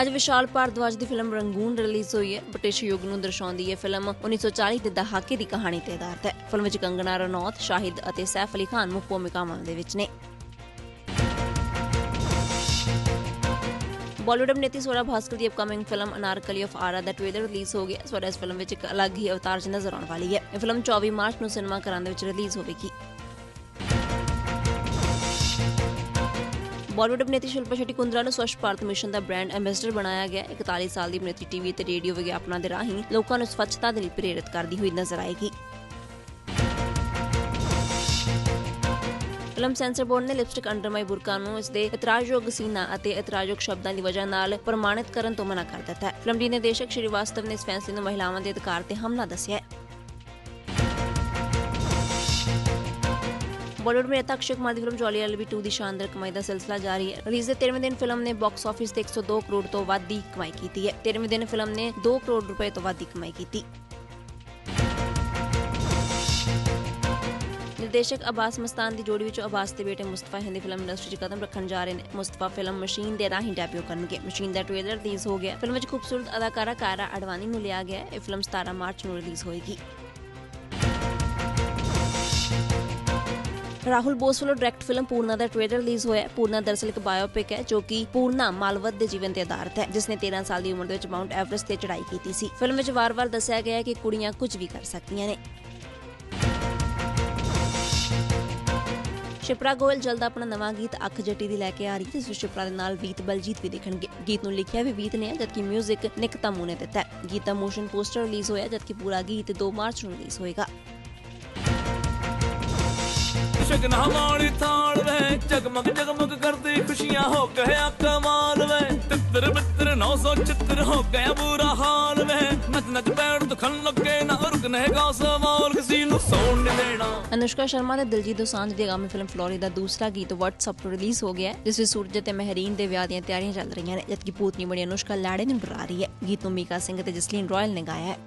ਅੱਜ ਵਿਸ਼ਾਲ ਭਾਰਦਵਾਜ ਦੀ film Rangoon release ਹੋਈ ਹੈ। ਬ੍ਰਿਟਿਸ਼ ਯੁੱਗ ਨੂੰ ਦਰਸਾਉਂਦੀ ਹੈ ਫਿਲਮ 1940 ਦੇ ਦਹਾਕੇ ਦੀ ਕਹਾਣੀ ਤੇ ਆਧਾਰਿਤ ਹੈ। ਫਿਲਮ ਵਿੱਚ ਕੰਗਨਾ ਰਣੌਤ, ਸ਼ਾਹਿਦ ਅਤੇ ਸੈਫ ਅਲੀ ਖਾਨ ਮੁੱਖ ਭੂਮਿਕਾਵਾਂ ਦੇ ਵਿੱਚ ਨੇ। ਬਾਲੀਵੁੱਡ ਅਭਿਨੇਤੀ ਸੋਰਾ ਭਾਸਕਰ ਦੀ upcoming film Anarkali of Aarah the trailer release ਹੋ ਗਿਆ। ਸੋਰਾ ਇਸ ਫਿਲਮ ਵਿੱਚ ਇੱਕ ਅਲੱਗ ਹੀ ਅਵਤਾਰ 'ਚ ਨਜ਼ਰ ਆਉਣ ਵਾਲੀ ਹੈ। ਇਹ ਫਿਲਮ 24 ਮਾਰਚ ਨੂੰ ਸਿਨੇਮਾ ਘਰਾਂ ਦੇ ਵਿੱਚ ਰਿਲੀਜ਼ ਹੋਵੇਗੀ। ਬਾਲੀਵੁੱਡ ਅਭਿਨੇਤੀ ਸ਼ਿਲਪਾ ਸ਼ੈਟੀ ਕੁੰਦਰਾ ਨੂੰ ਸਵੱਛ ਭਾਰਤ ਮਿਸ਼ਨ ਦਾ ਬ੍ਰਾਂਡ ਐਂਬੈਸਡਰ ਬਣਾਇਆ ਗਿਆ। 41 ਸਾਲ ਦੀ ਅਭਿਨੇਤਰੀ ਟੀਵੀ ਤੇ ਰੇਡੀਓ ਵਿਗਿਆਪਨਾਂ ਦੇ ਰਾਹੀਂ ਲੋਕਾਂ ਨੂੰ ਸਵੱਛਤਾ ਦੇ ਲਈ ਪ੍ਰੇਰਿਤ ਕਰਦੀ ਹੋਈ ਨਜ਼ਰ ਆਏਗੀ। ਫਿਲਮ ਸੈਂਸਰ ਬੋਰਡ ਨੇ ਲਿਪਸਟਿਕ ਅੰਡਰ ਮਾਈ ਬੁਰਕਾ ਨੂੰ ਇਸ ਦੇ ਇਤਰਾਜ਼ਯੋਗ ਸੀਨਾ ਅਤੇ ਇਤਰਾਜ਼ਯੋਗ ਸ਼ਬਦਾਂ ਦੀ ਵਜ੍ਹਾ ਨਾਲ ਪ੍ਰਮਾਣਿਤ ਕਰਨ ਤੋਂ ਮਨਾ ਕਰ ਦਿੱਤਾ ਹੈ। ਫਿਲਮ ਦੀ ਨਿਰਦੇਸ਼ਕ ਸ਼੍ਰੀ ਵਾਸਤਵ ਨੇ ਇਸ ਫੈਸਲੇ ਨੂੰ ਮਹਿਲਾਵਾਂ ਦੇ ਅਧਿਕਾਰ ਤੇ ਹਮਲਾ ਦੱਸਿਆ ਹੈ। ਬਾਲੀਵੁੱਡ ਅਭਿਨੇਤਾ ਅਕਸ਼ੇ ਕੁਮਾਰ ਦੀ ਫਿਲਮ ਜੋਲੀ ਐਲਬੀ 2 ਦੀ ਸ਼ਾਨਦਾਰ ਕਮਾਈ ਦਾ ਸਿਲਸਿਲਾ ਜਾਰੀ ਹੈ। ਰਿਲੀਜ਼ ਦੇ 13ਵੇਂ ਦਿਨ ਫਿਲਮ ਨੇ ਬਾਕਸ ਆਫਿਸ ਤੇ 102 ਕਰੋੜ ਤੋਂ ਵੱਧ ਦੀ ਕਮਾਈ ਕੀਤੀ ਹੈ। 13ਵੇਂ ਦਿਨ ਫਿਲਮ ਨੇ 2 ਕਰੋੜ ਰੁਪਏ ਤੋਂ ਵੱਧ ਦੀ ਕਮਾਈ ਕੀਤੀ। ਨਿਰਦੇਸ਼ਕ ਅਬਾਸ ਮਸਤਾਨ ਦੀ ਜੋੜੀ ਵਿੱਚ ਅਬਾਸ ਦੇ ਬੇਟੇ ਮੁਸਤਫਾ ਹਿੰਦੀ ਫਿਲਮ ਇੰਡਸਟਰੀ 'ਚ ਕਦਮ ਰੱਖਣ ਜਾ ਰਹੇ ਨੇ। ਮੁਸਤਫਾ ਫਿਲਮ ਮਸ਼ੀਨ ਦੇ ਰਾਹੀਂ ਡੈਬਿਊ ਕਰਨਗੇ। ਮਸ਼ੀਨ ਦਾ ਟ੍ਰੇਲਰ ਰਿਲੀਜ਼ ਹੋ ਗਿਆ। ਫਿਲਮ ਵਿੱਚ ਖੂਬਸੂਰਤ ਅਦਾਕਾਰਾ ਕਾਰਾ ਅਡਵਾਨੀ ਨੂੰ ਲਿਆ ਗਿਆ ਇਹ ਫਿਲਮ 17 ਮਾਰਚ ਨੂੰ ਰਿਲੀਜ਼ ਹੋਏਗੀ। ਰਾਹੁਲ ਬੋਸ ਵੱਲੋਂ ਡਾਇਰੈਕਟ ਫਿਲਮ ਪੂਰਨਾ ਦਾ ਟ੍ਰੇਲਰ ਰਿਲੀਜ਼ ਹੋਇਆ ਹੈ। ਪੂਰਨਾ ਦਰਅਸਲ ਇੱਕ ਬਾਇਓਪਿਕ ਹੈ ਜੋ ਕਿ ਪੂਰਨਾ ਮਾਲਵਤ ਦੇ ਜੀਵਨ ਤੇ ਆਧਾਰਿਤ ਹੈ, ਜਿਸ ਨੇ 13 ਸਾਲ ਦੀ ਉਮਰ ਦੇ ਵਿੱਚ ਮਾਊਂਟ ਐਵਰੈਸਟ ਤੇ ਚੜ੍ਹਾਈ ਕੀਤੀ ਸੀ। ਫਿਲਮ ਵਿੱਚ ਵਾਰ-ਵਾਰ ਦੱਸਿਆ ਗਿਆ ਹੈ ਕਿ ਕੁੜੀਆਂ ਕੁਝ ਵੀ ਕਰ ਸਕਦੀਆਂ ਨੇ। ਸ਼ਿਪਰਾ ਗੋਇਲ ਜਲਦ ਆਪਣਾ ਨਵਾਂ ਗੀਤ ਅੱਖ ਜੱਟੀ ਦੀ ਲੈ ਕੇ ਆ ਰਹੀ ਹੈ, ਜਿਸ ਵਿੱਚ ਸ਼ਿਪਰਾ ਦੇ ਨਾਲ ਵੀਤ ਬਲਜੀਤ ਵੀ ਦੇਖਣਗੇ। ਗੀਤ ਨੂੰ ਲਿਖਿਆ ਵੀ ਵੀਤ ਨੇ, ਜਦਕਿ 뮤직 ਨਿਕ ਤਮੂ ਨੇ ਦਿੱਤਾ ਗੀਤ ਦਾ ਮੋਸ਼ਨ ਪੋਸਟਰ ਰਿਲੀਜ਼ ਹੋਇਆ, ਜਦਕਿ ਪੂਰਾ ਗੀਤ 2 ਮਾਰਚ ਨੂੰ ਰਿਲੀਜ਼ ਹੋਏਗਾ। ਸ਼ਗਨਾ ਵਾਲੀ ਥਾਲ ਵੇ, ਜਗਮਗ ਜਗਮਗ ਕਰਦੀ ਖੁਸ਼ੀਆਂ ਹੋ ਗਿਆ ਕਮਾਲ ਵੇ। ਤਿੱਤਰ ਬਿੱਤਰ 900 ਹੋ ਗਿਆ ਬੁਰਾ ਹਾਲ ਵੇ। ਨੱਚ ਨੱਚ ਪੈਰ ਦੁਖਣ ਲੱਗੇ ਨਾ ਰੁਕਨੇਗਾ ਸਵਾਲ, ਕਿਸੇ ਨੂੰ ਸੌਣ ਨਹੀਂ ਦੇਣਾ। ਅਨੁਸ਼ਕਾ ਸ਼ਰਮਾ ਤੇ ਦਿਲਜੀਤ ਦੋਸਾਂਝ ਦੀ ਆਗਾਮੀ ਫਿਲਮ ਫਲੋਰੀ ਦਾ ਦੂਸਰਾ ਗੀਤ WhatsApp ਤੋਂ ਰਿਲੀਜ਼ ਹੋ ਗਿਆ ਜਿਸ ਵਿੱਚ ਸੂਰਜ ਤੇ ਮਹਿਰੀਨ ਦੇ ਵਿਆਹ ਦੀਆਂ ਤਿਆਰੀਆਂ ਚੱਲ ਰਹੀਆਂ ਨੇ, ਜਦਕਿ ਪੂਤਨੀ ਬਣੀ ਅਨੁਸ਼ਕਾ ਲਾੜੇ ਨੂੰ ਬੁਲਾ ਰਹੀ ਹੈ। ਗੀਤ ਨੂੰ ਮੀਕਾ ਸਿੰਘ ਤੇ ਜਸਲੀਨ ਰਾਇਲ ਨੇ ਗਾਇਆ ਹੈ।